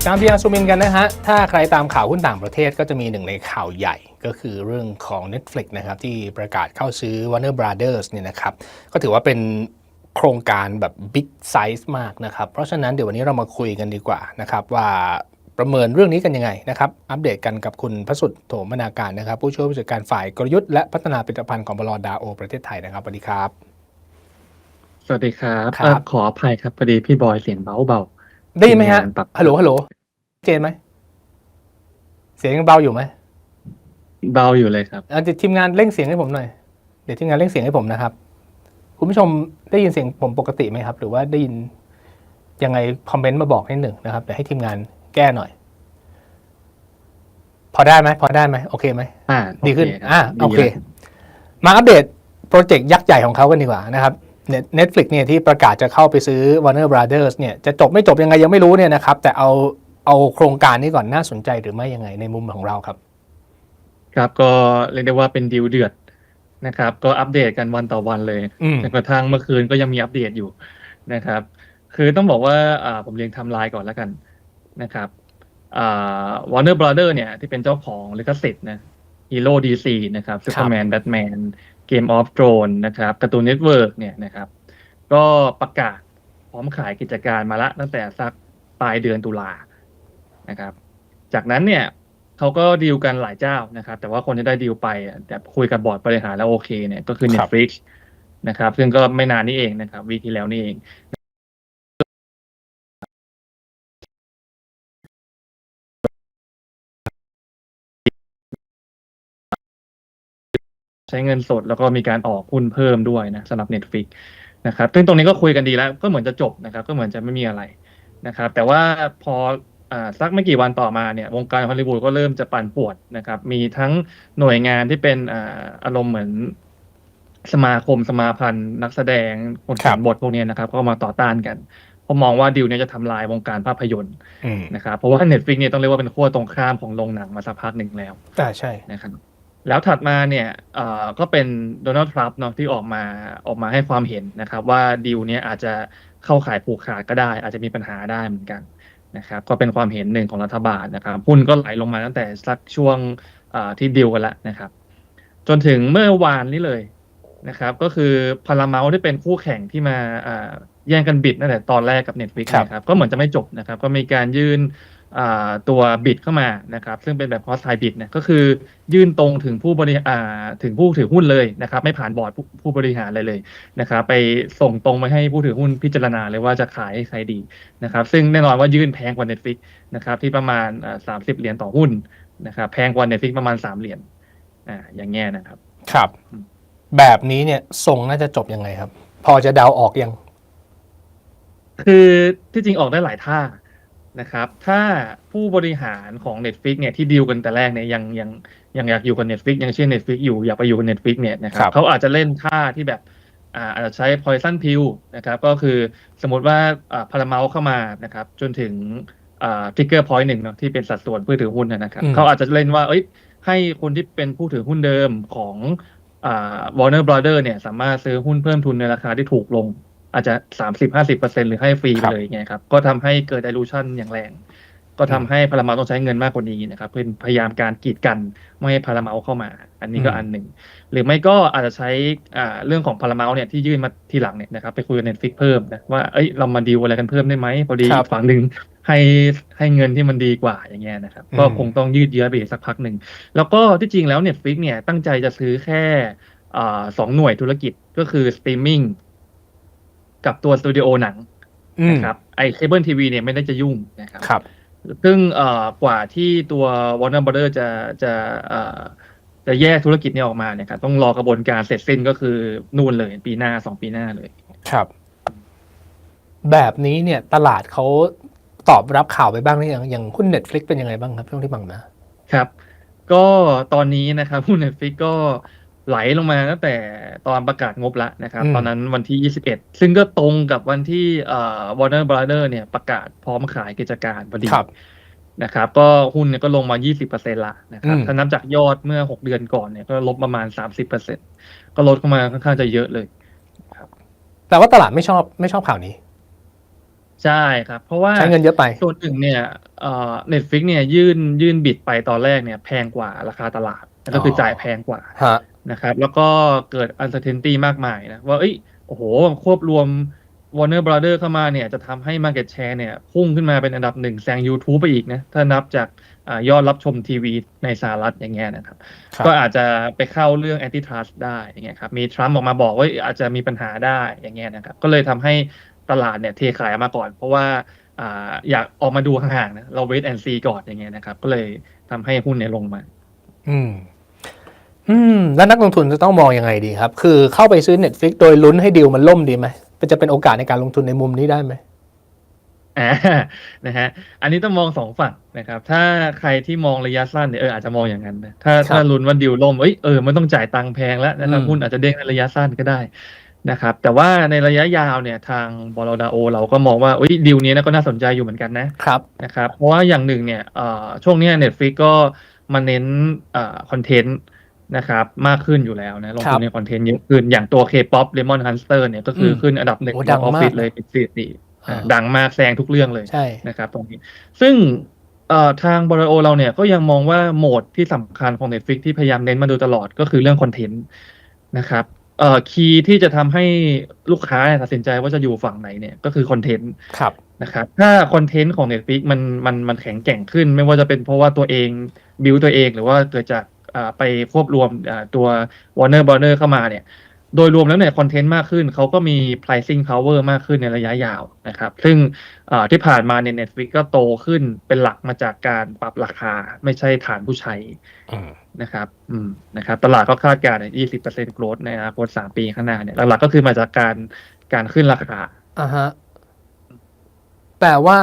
ติดตามพีอาร์ซูมินกันนะฮะ ถ้าใครตามข่าวหุ้นต่างประเทศก็จะมีหนึ่งในข่าวใหญ่ก็คือเรื่องของ Netflix นะครับ ที่ประกาศเข้าซื้อ Warner Brothers เนี่ยนะครับ ก็ถือว่าเป็นโครงการแบบบิ๊กไซส์มากนะครับ เพราะฉะนั้นเดี๋ยววันนี้เรามาคุยกันดีกว่านะครับ ว่าประเมินเรื่องนี้กันยังไงนะครับ อัปเดตกันกับคุณพระสุดโถมนาการนะครับ ผู้ช่วยผู้จัดการฝ่ายกลยุทธ์และพัฒนาผลิตภัณฑ์ของบลดาโอประเทศไทยนะครับสวัสดีครับ สวัสดีครับครับเอ่อขออภัยครับพอดีพี่บอยเสียงเบาเบา ได้ยินไหมฮะทีมงานปรับฮัลโหลฮัลโหล เจนไหม เสียงยังเบาอยู่ไหม เบาอยู่เลยครับอะเดี๋ยวทีมงานเร่งเสียงให้ผมหน่อย เดี๋ยวทีมงานเร่งเสียงให้ผมนะครับ คุณผู้ชมได้ยินเสียงผมปกติไหมครับ หรือว่าได้ยินยังไงคอมเมนต์มาบอกนิดหนึ่งนะครับ เดี๋ยวให้ทีมงานแก้หน่อย พอได้ไหม พอได้ไหม โอเคไหม อ่า ดีขึ้นรับอ่า โอเคดีแล้วมาอัปเดตโปรเจกต์ยักษ์ใหญ่ของเขากันดีกว่านะครับ Net- Netflix เนี่ยที่ประกาศจะเข้าไปซื้อ Warner Brothers เนี่ยจะจบไม่จบยังไงยังไม่รู้เนี่ยนะครับ แต่เอาเอาโครงการนี้ก่อนน่าสนใจหรือไม่ยังไงในมุมของเราครับ ครับก็เรียกได้ว่าเป็นดีลเดือดนะครับ ก็อัปเดตกันวันต่อวันเลยอืมจนกระทั่งเมื่อคืนก็ยังมีอัปเดตอยู่นะครับ คือต้องบอกว่าอ่าผมเรียงไทำลายก่อนแล้วกันนะครับอ่า Warner Brother เนี่ยที่เป็นเจ้าของลิขสิทธิ์นะ Hero DC นะครับ Superman Batman Game of Thrones นะครับการ์ตูนเน็ตเวิร์กเนี่ยนะครับ ก็ประกาศพร้อมขายกิจการมาละตั้งแต่สักปลายเดือนตุลานะครับ จากนั้นเนี่ยเขาก็ดีลกันหลายเจ้านะครับ แต่ว่าคนที่ได้ดีลไปอะแต่คุยกับบอร์ดบริหารแล้วโอเคเนี่ยก็คือครับ Netflix นะครับ ซึ่งก็ไม่นานนี้เองนะครับวีคที่แล้วนี่เอง ใช้เงินสดแล้วก็มีการออกหุ้นเพิ่มด้วยนะสำหรับ Netflix นะครับซึ่งตรงนี้ก็คุยกันดีแล้วก็เหมือนจะจบนะครับ ก็เหมือนจะไม่มีอะไรนะครับ แต่ว่าพออ่าสักไม่กี่วันต่อมาเนี่ยวงการฮอลลีวูดก็เริ่มจะปั่นป่วนนะครับ มีทั้งหน่วยงานที่เป็นอ่าอารมณ์เหมือนสมาคมสมาพันธ์นักแสดงคนครัเขียบนบทพวกเนี้ยนะครับ ก็มาต่อต้านกันเพราะมองว่าดีลเนี้จะทำลายวงการภาพยนตร์อืมนะครับเพราะว่า Netflix เนี่ยต้องเรียกว่าเป็นขั้วตรงข้ามของโรงหนังมาสักพักหนึ่งแล้วอ่าใช่นะครับ แล้วถัดมาเนี่ยก็เป็นโดนัลด์ทรัมป์เนาะที่ออกมาออกมาให้ความเห็นนะครับ ว่าดีลเนี้ยอาจจะเข้าข่ายผูกขาดก็ได้ อาจจะมีปัญหาได้เหมือนกันนะครับก็เป็นความเห็นหนึ่งของรัฐบาลนะครับหุ้นก็ไหลลงมาตั้งแต่สักช่วงที่ดีลกันแล้วนะครับ จนถึงเมื่อวานนี้เลย นะครับก็คือพาราเมลที่เป็นคู่แข่งที่มาอ่าแย่งกันบิดตั้งแต่ตอนแรกกับ Netflix ครับนะครับก็เหมือนจะไม่จบนะครับก็มีการยื่นอ่าตัวบิดเข้ามานะครับซึ่งเป็นแบบคอสไทบิดเนี่ยก็คือยื่นตรงถึงผู้บริอ่าถึงผู้ถือหุ้นเลยนะครับไม่ผ่านบอร์ดผู้ผู้บริหารอะไรเลยนะครับไปส่งตรงไปให้ผู้ถือหุ้นพิจารณาเลยว่าจะขายให้ใครดีนะครับซึ่งแน่นอนว่ายื่นแพงกว่า Netflix นะครับที่ประมาณสามสิบเหรียญต่อหุ้นนะครับแพงกว่า Netflix ประมาณสามเหรียญอ่าอย่างเงี้ยนะครับครับอืม แบบนี้เนี่ยทรงน่าจะจบยังไงครับ พอจะเดาออกยัง คือที่จริงออกได้หลายท่านะครับ ถ้าผู้บริหารของ Netflix เนี่ยที่ดีลกันแต่แรกเนี่ยยังยังยังอยากอยู่กับ Netflix ยังเชื่อ Netflix อยู่อยากไปอยู่กับ Netflix เนี่ยนะครัครับบเขาอาจจะเล่นท่าที่แบบอ่าอาจจะใช้ poison pill นะครับ ก็คือสมมติว่าอ่าพาราเมลเข้ามานะครับ จนถึงอ่า trigger point หนึ่งเนาะที่เป็นสัดส่วนผู้ถือหุ้นนะนะครับ อืม เขาอาจจะเล่นว่าเอ้ยให้คนที่เป็นผู้ถือหุ้นเดิมของ อ่า Warner Brother เนี่ยสามารถซื้อหุ้นเพิ่มทุนในราคาที่ถูกลง อาจจะสามสิบห้าสิบเปอร์เซ็นหรือให้ฟรีไปเลยไงครับ ก็ทำให้เกิด dilution อย่างแรง ก็ทำให้พาราเมลต้องใช้เงินมากกว่านี้นะครับเพื่อพยายามการกีดกันไม่ให้พาราเมลเข้ามา อันนี้ก็อืมอันหนึ่ง หรือไม่ก็อาจจะใช้อ่าเรื่องของพาราเมลเนี่ยที่ยื่นมาทีหลังเนี่ยนะครับไปคุยกับ Netflix เพิ่มนะว่าเอ้ยเรามาดีลอะไรกันเพิ่มได้ไหมพอดีครับอีกฝั่งหนึ่ง ให้ให้เงินที่มันดีกว่าอย่างเงี้ยนะครับ ก็อืมคงต้องยืดเยื้อไปอีกสักพักหนึ่ง แล้วก็ที่จริงแล้ว Netflix เนี่ยตั้งใจจะซื้อแค่อ่าสองหน่วยธุรกิจก็คือสตรีมมิ่งกับตัวสตูดิโอหนังอืมนะครับไอเคเบิลทีวีเนี่ยไม่ได้จะยุ่งนะครับครับ ซึ่งเอ่อกว่าที่ตัว Warner Brother จะจะเอ่อจะแยกธุรกิจนี้ออกมาเนี่ยครับต้องรอกระบวนการเสร็จสิ้นก็คือนู่นเลยปีหน้าสองปีหน้าเลย ครับ แบบนี้เนี่ยตลาดเขา ตอบรับข่าวไปบ้างหรือยังอย่างหุ้น Netflix เป็นยังไงบ้างครับช่วงที่ผ่านมาครับ ก็ตอนนี้นะครับหุ้น Netflix ก็ไหลลงมาตั้งแต่ตอนประกาศงบแล้วนะครับอืมตอนนั้นวันที่ 21 ซึ่งก็ตรงกับวันที่เอ่อ Warner Brother เนี่ยประกาศพร้อมขายกิจการพอดีครับนะครับ ก็หุ้นเนี่ยก็ลงมา 20%ละนะครับอืมถ้านับจากยอดเมื่อ 6 เดือนก่อนเนี่ยก็ลบประมาณ 30%ก็ลดเข้ามาค่อนข้างจะเยอะเลยแต่ว่าตลาดไม่ชอบไม่ชอบข่าวนี้ ใช่ครับ เพราะว่าใช้เงินเยอะไปส่วนหนึ่งเนี่ยเอ่อ Netflix เนี่ยยื่นยื่นบิดไปตอนแรกเนี่ยแพงกว่าราคาตลาดก็คือจ่ายแพงกว่าฮะนะครับ แล้วก็เกิด uncertainty มากมายนะว่าเอ้ยโอ้โหควบรวม Warner Brother เข้ามาเนี่ยจะทำให้ Market Share เนี่ยพุ่งขึ้นมาเป็นอันดับหนึ่งแซง YouTube ไปอีกนะ ถ้านับจากอายอดรับชมทีวีในสหรัฐอย่างเงี้ยนะครับครับ ก็อาจจะไปเข้าเรื่อง antitrust ได้อย่างเงี้ยครับมีทรัมป์ออกมาบอกว่าอาจจะมีปัญหาได้อย่างเงี้ยนะครับ ก็เลยทำให้ ตลาดเนี่ยเทขายมาก่อน เพราะว่าอ่าอยากออกมาดูห่างๆนะเรา wait and see ก่อนอย่างเงี้ยนะครับ ก็เลยทำให้หุ้นเนี่ยลงมา อืม อืม แล้วนักลงทุนจะต้องมองยังไงดีครับ คือเข้าไปซื้อ Netflix โดยลุ้นให้ดีลมันล่มดีไหมมันจะเป็นโอกาสในการลงทุนในมุมนี้ได้ไหมอ่านะฮะ อันนี้ต้องมองสองฝั่งนะครับ ถ้าใครที่มองระยะสั้นเนี่ยเอออาจจะมองอย่างนั้นนะถ้าครับถ้าลุ้นว่าดิวล่มเอ้ยเออมันต้องจ่ายตังค์แพงแล้วนะครับอืมหุ้นอาจจะเด้งในระยะสั้นก็ได้ นะครับแต่ว่าในระยะยาวเนี่ยทางบลดาโอเราก็มองว่าเอ้ยดิวนี้นะก็น่าสนใจอยู่เหมือนกันนะครับนะครับเพราะว่าอย่างหนึ่งเนี่ยเอ่อช่วงเนี้เน็ตฟลิกก็มาเน้นเอ่อคอนเทนต์นะครับมากขึ้นอยู่แล้วนะลงครัทุบนในคอนเทนต์เยอะขึ้นอย่างตัว K-POP Lemon Hunter เนี่ยก็คืออมขึ้นอันดับหนึ่งโอ้ขดัองงออฟมากฟิศเลยเป็นสถิติอ่าอ่าดังมากแซงทุกเรื่องเลยใช่นะครับตรงนี้ ซึ่งเอ่อทางบริโอเราเนี่ยก็ยังมองว่าโหมดที่สำคัญของ Netflix ที่พยายามเน้นมาโดยตลอดก็คือเรื่องคอนเทนต์นะครับ เอ่อคีย์ที่จะทำให้ลูกค้าเนี่ยตัดสินใจว่าจะอยู่ฝั่งไหนเนี่ยก็คือคอนเทนต์ครับนะครับถ้าคอนเทนต์ของ Netflix มันมันมันแข็งแกร่งขึ้น ไม่ว่าจะเป็นเพราะว่าตัวเองบิวตัวเองหรือว่าเกิดจากอ่าไปควบรวมอ่าตัว Warner Brother เข้ามาเนี่ย โดยรวมแล้วเนี่ยคอนเทนต์มากขึ้น เขาก็มี pricing power มากขึ้นในระยะยาวนะครับ ซึ่งอ่าที่ผ่านมาเนี่ย Netflix ก็โตขึ้นเป็นหลักมาจากการปรับราคาไม่ใช่ฐานผู้ใช้อืมนะครับอืมนะครับ ตลาดก็คาดการณ์เนี่ย20% growth ในอนาคต3ปีข้างหน้าเนี่ยหลักๆก็คือมาจากการการขึ้นราคาอ่าฮะแปลว่า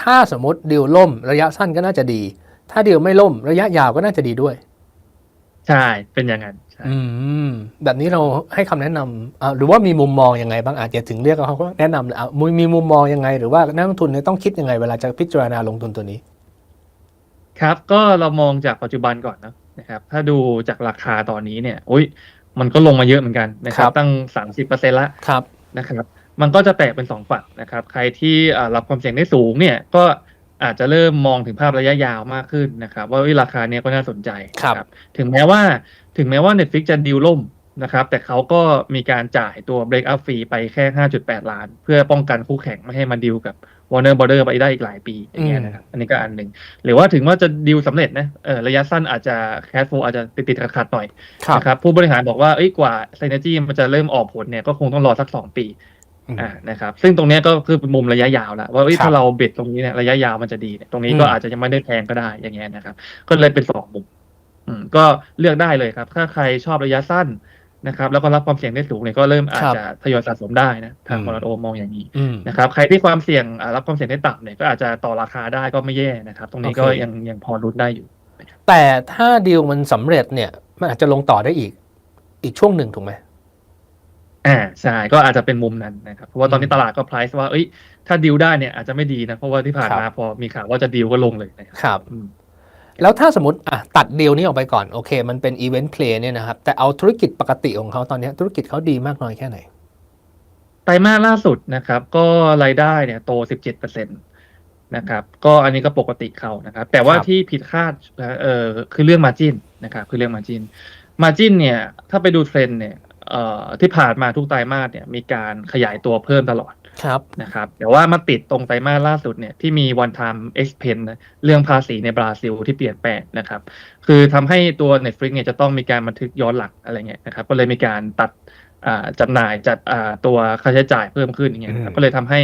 ถ้าสมมติดีลล่มระยะสั้นก็น่าจะดี ถ้าดีลไม่ล่มระยะยาวก็น่าจะดีด้วย ใช่เป็นอย่างนั้นใช่อืม แบบนี้เราให้คำแนะนำอ่าหรือว่ามีมุมมองยังไงบ้างอาจจะถึงเรียกเขาก็แนะนำเลยอะมีมีมุมมองยังไง หรือว่านักลงทุนเนี่ยต้องคิดยังไง เวลาจะพิจารณาลงทุนตัวนี้ ครับก็เรามองจากปัจจุบันก่อนนะนะครับ ถ้าดูจากราคาตอนนี้เนี่ยอุ้ยมันก็ลงมาเยอะเหมือนกันนะครัครับบตั้ง 30%ละครับนะครับ มันก็จะแตกเป็นสองฝั่งนะครับ ใครที่อ่ารับความเสี่ยงได้สูงเนี่ยก็ อาจจะเริ่มมองถึงภาพระยะยาวมากขึ้นนะครับ ว่าเอ้ยราคาเนี้ยก็น่าสนใจครับนะถึงแม้ว่าถึงแม้ว่า Netflix จะดีลล่มนะครับ แต่เขาก็มีการจ่ายตัว break up fee ไปแค่ 5.8 ล้าน เพื่อป้องกันคู่แข่งไม่ให้มาดีลกับ Warner Brother ไปได้อีกหลายปีอย่างเงี้ยนะครับอันนี้ก็อันหนึ่งหรือว่าถึงว่าจะดีลสำเร็จนะเออระยะสั้นอาจจะ cash flow อาจจะติดติดๆขัดๆหน่อยครับนะครับผู้บริหารบอกว่าเอ้ยกว่า synergy มันจะเริ่มออกผลเนี่ยก็คงต้องรอสักสองปี อืมอ่านะครับ ซึ่งตรงเนี้ยก็คือเป็นมุมระยะยาวแล้วว่าเอ้ยครับถ้าเราเบ็ดตรงนี้เนี่ยระยะยาวมันจะดีเนี่ยตรงนี้ก็อืมอาจจะยังไม่ได้แพงก็ได้อย่างเงี้ยนะครับ ก็เลยเป็นสองมุมอืมก็เลือกได้เลยครับ ถ้าใครชอบระยะสั้นนะครับ แล้วก็รับความเสี่ยงได้สูงเนี่ยก็เริ่มอาจจะทยอยสะสมได้นะทางอืมมอร์โอมองอย่างนี้อืมนะครับ ใครที่ความเสี่ยงอ่ารับความเสี่ยงได้ต่ำเนี่ยก็อาจจะต่อราคาได้ก็ไม่แย่นะครับ ตรงนี้ก็โอเคยังยังพอรุ้นได้อยู่ แต่ถ้าดีลมันสำเร็จเนี่ย มันอาจจะลงต่อได้อีก อีกช่วงหนึ่งถูกไหม อ่าใช่ก็อาจจะเป็นมุมนั้นนะครับ เพราะว่าตอนนี้อืมตลาดก็ price ว่าเอ้ยถ้าดีลได้เนี่ยอาจจะไม่ดีนะเพราะว่าที่ผ่านครับมาพอมีข่าวว่าจะดีลก็ลงเลยนะครับครับอืมแล้วถ้าสมมติอะตัดดีลนี้ออกไปก่อนโอเค มันเป็นอีเวนต์เพลย์เนี่ยนะครับ แต่เอาธุรกิจปกติของเขาตอนนี้ธุรกิจเขาดีมากน้อยแค่ไหนไตรมาสล่าสุดนะครับ ก็รายได้เนี่ยโต 17%นะครับ ก็อันนี้ก็ปกติเขานะครับ แต่ว่าครับที่ผิดคาดนะเออคือเรื่อง margin นะครับ คือเรื่อง margin margin เนี่ย ถ้าไปดูเทรนด์เนี่ยเอ่อ ที่ผ่านมาทุกไตรมาสเนี่ยมีการขยายตัวเพิ่มตลอดครับนะครับแต่ว่ามาติดตรงไตรมาสล่าสุดเนี่ยที่มี one time expense นะเรื่องภาษีในบราซิลที่เปลี่ยนแปลงนะครับ คือทำให้ตัว Netflix เนี่ยจะต้องมีการบันทึกย้อนหลังอะไรเงี้ยนะครับก็เลยมีการตัดอ่าจำหน่ายจัดอ่าตัวค่าใช้จ่ายเพิ่มขึ้นอย่างเงี้ยนะครับอืมก็เลยทำให้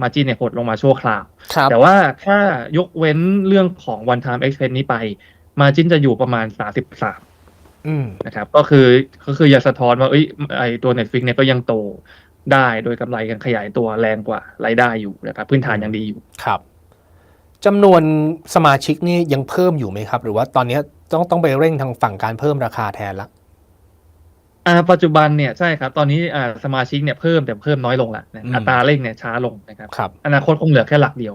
margin เนี่ยหดลงมาชั่วคราวครับแต่ว่าถ้ายกเว้นเรื่องของ one time expense นี้ไป margin จะอยู่ประมาณ 33อืม นะครับ ก็คือก็คืออยากสะท้อนว่าเอ้ยไอตัว Netflix เนี่ยก็ยังโตได้โดยกำไรกันขยายตัวแรงกว่ารายได้อยู่นะครับ พื้นฐานยังดีอยู่ครับจำนวนสมาชิกนี่ยังเพิ่มอยู่ไหมครับ หรือว่าตอนนี้ต้องต้องไปเร่งทางฝั่งการเพิ่มราคาแทนละอ่าปัจจุบันเนี่ยใช่ครับ ตอนนี้อ่าสมาชิกเนี่ยเพิ่มแต่เพิ่มน้อยลงละนะอืมอัตราเร่งเนี่ยช้าลงนะครับครับ อนาคตคงเหลือแค่หลักเดียว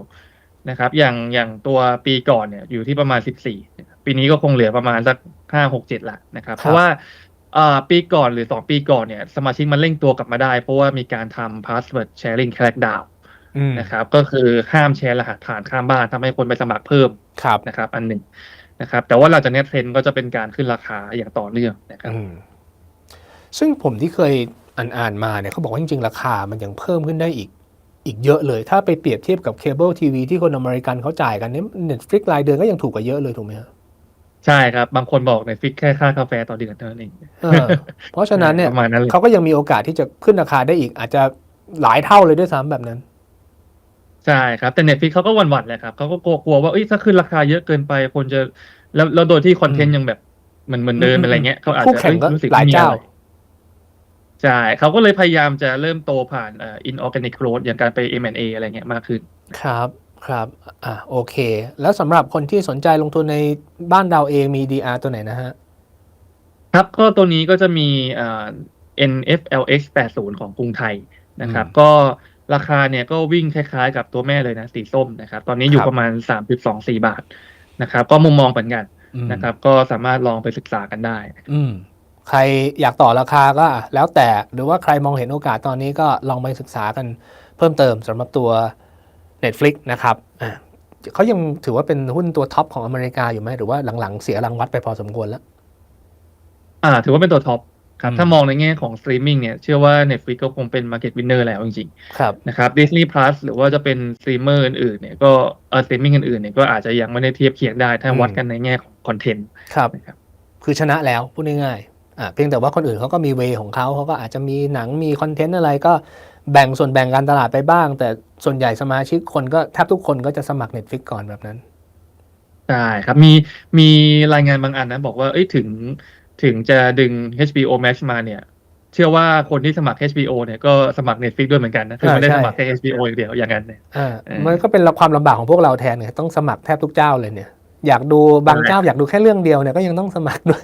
นะครับ อย่างอย่างตัวปีก่อนเนี่ยอยู่ที่ประมาณ 14 ปีนี้ก็คงเหลือประมาณสัก 5 6 7ละนะครับ เพราะว่าอ่าปีก่อนหรือ 2 ปีก่อนเนี่ย สมาชิกมันเร่งตัวกลับมาได้ เพราะว่ามีการทำ password sharing crackdown อืมนะครับ ก็คือห้ามแชร์รหัสผ่านข้ามบ้านทำให้คนไปสมัครเพิ่มครับนะครับ อันหนึ่งนะครับ แต่ว่าหลังจากนี้เทรนด์ก็จะเป็นการขึ้นราคาอย่างต่อเนื่องนะครับอืมซึ่งผมที่เคยอ่านอ่านมาเนี่ยเขาบอกว่าจริงๆราคามันยังเพิ่มขึ้นได้อีก อีกเยอะเลย ถ้าไปเปรียบเทียบกับเคเบิลทีวีที่คนอเมริกันเขาจ่ายกันเนี่ยเน็ตฟลิกรายเดือนก็ยังถูกกว่าเยอะเลยถูกไหมฮะใช่ครับ บางคนบอกในฟิกแค่ค่ากาแฟต่อเดือนเท่านั้นเองเออเพราะฉะนั้นเนี่ยประมาณนั้นเลยเขาก็ยังมีโอกาสที่จะขึ้นราคาได้อีก อาจจะหลายเท่าเลยด้วยซ้ำแบบนั้น ใช่ครับ แต่เน็ตฟิกเขาก็หวั่นๆแหละครับเขาก็กลัวๆว่าเอ้ยถ้าขึ้นราคาเยอะเกินไปคนจะแล้วแล้วโดยที่คอนเทนอืต์มยังแบบเหมือนเหมือนเดิมอะไรเงี้ยเขาอาจคู่จะแข่งก็เอ้ยรู้สึกหลายไม่มีเจ้าอะไร ใช่เขาก็เลยพยายามจะเริ่มโตผ่านเอ่อ inorganic growth อย่างการไป M&A อะไรเงี้ยมากขึ้น ครับครับอะโอเค แล้วสำหรับคนที่สนใจลงทุนในบ้านเราเองมี DR ตัวไหนนะฮะ ครับก็ตัวนี้ก็จะมีเอ่อ NFLX 80 ของกรุงไทยนะครับอืมก็ราคาเนี่ยก็วิ่งคล้ายๆกับตัวแม่เลยนะ สีส้มนะครับ ตอนนี้อยู่ครับประมาณ 3.24 บาทนะครับ ก็มุมมองเหมือนกันอืมนะครับ ก็สามารถลองไปศึกษากันได้อืม ใครอยากต่อราคาก็แล้วแต่หรือว่าใครมองเห็นโอกาสตอนนี้ก็ลองไปศึกษากันเพิ่มเติมสำหรับตัว Netflix นะครับอะเขายังถือว่าเป็นหุ้นตัวท็อปของอเมริกาอยู่ไหมหรือว่าหลังๆ เสียรางวัดไปพอสมควรแล้ว อ่า ถือว่าเป็นตัวท็อปครับอืมถ้ามองในแง่ของสตรีมมิ่งเนี่ย เชื่อว่า Netflix ก็คงเป็น Market Winner แล้วจริงครับๆนะครับ Disney Plus หรือว่าจะเป็นสตรีมเมอร์อื่นๆเนี่ยก็เออสตรีมมิ่งอื่นๆเนี่ยก็อาจจะยังไม่ได้เทียบเคียงได้ถ้าวัดกันในแง่ของคอนเทนต์ครับนะครับคือชนะแล้วพูดง่ายๆอะ เพียงแต่ว่าคนอื่นเขาก็มีเวของเขาเขาก็อาจจะมีหนังมีคอนเทนต์อะไรก็แบ่งส่วนแบ่งการตลาดไปบ้าง แต่ส่วนใหญ่สมาชิกคนก็แทบทุกคนก็จะสมัคร Netflix ก่อนแบบนั้นใช่ครับมีมีรายงานบางอันนะบอกว่าเอ้ยถึงถึงจะดึง HBO Max มาเนี่ย เชื่อว่าคนที่สมัคร HBO เนี่ยก็สมัคร Netflix ด้วยเหมือนกันนะคือไม่ได้อ่าใช่สมัครแค่ HBO อย่างเดียวอย่างนั้นเนี่ยอ่าเออมันก็เป็นความลำบากของพวกเราแทนไงต้องสมัครแทบทุกเจ้าเลยเนี่ย อยากดูบางใช่เจ้าอยากดูแค่เรื่องเดียวเนี่ยก็ยังต้องสมัครด้วย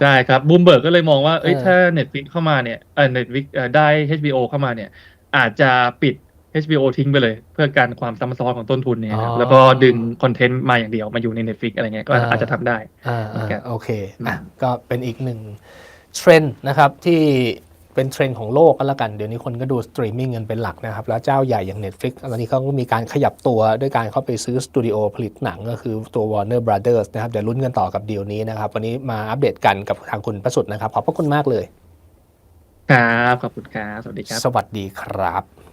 ใช่ครับบูมเบิร์กก็เลยมองว่าเอ้ยเออถ้า Netflix เข้ามาเนี่ยเออ Netflix เอ่อได้ HBO เข้ามาเนี่ย อาจจะปิด HBO ทิ้งไปเลย เพื่อการความซ้ำซ้อนของต้นทุนเนี่ยครับแล้วก็ดึงคอนเทนต์มาอย่างเดียวมาอยู่ใน Netflix อะไรเงี้ยก็อาจจะทำได้อ่าเหมือนกันอ่าโอเคอะอืมก็เป็นอีกหนึ่งเทรนด์นะครับที่ เป็นเทรนด์ของโลกก็แล้วกัน เดี๋ยวนี้คนก็ดูสตรีมมิ่งกันเป็นหลักนะครับ แล้วเจ้าใหญ่อย่าง Netflix ตอนนี้เขาก็มีการขยับตัวด้วยการเข้าไปซื้อสตูดิโอผลิตหนังก็คือตัว Warner Brothers นะครับ เดี๋ยวลุ้นกันต่อกับดีลนี้นะครับ วันนี้มาอัปเดตกันกับทางคุณประสุทธิ์นะครับ ขอบพระคุณมากเลย ครับ ขอบคุณครับ สวัสดีครับ สวัสดีครับ